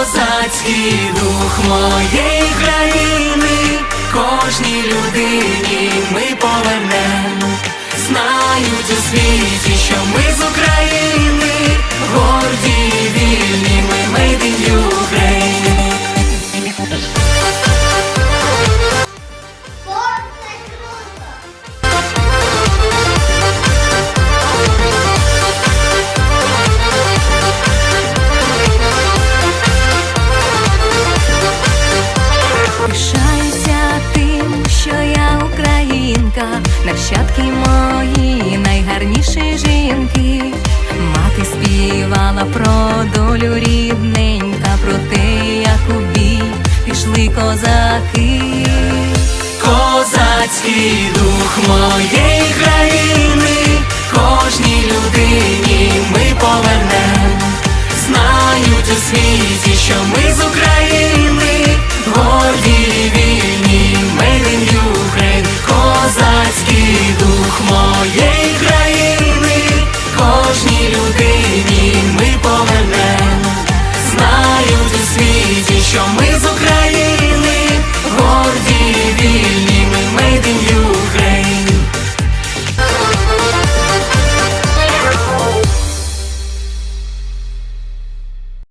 Козацький дух моєї країни, кожній людині ми повернем. Знають у світі, що ми з України, Пишаюся тим, що я українка, нащадки мої найгарніші жінки. Мати співала про долю рідненька, про те, як у бій пішли козаки. Козацький дух моєї країни, кожній людині ми повернем. Знають у світі, що ми з України, show me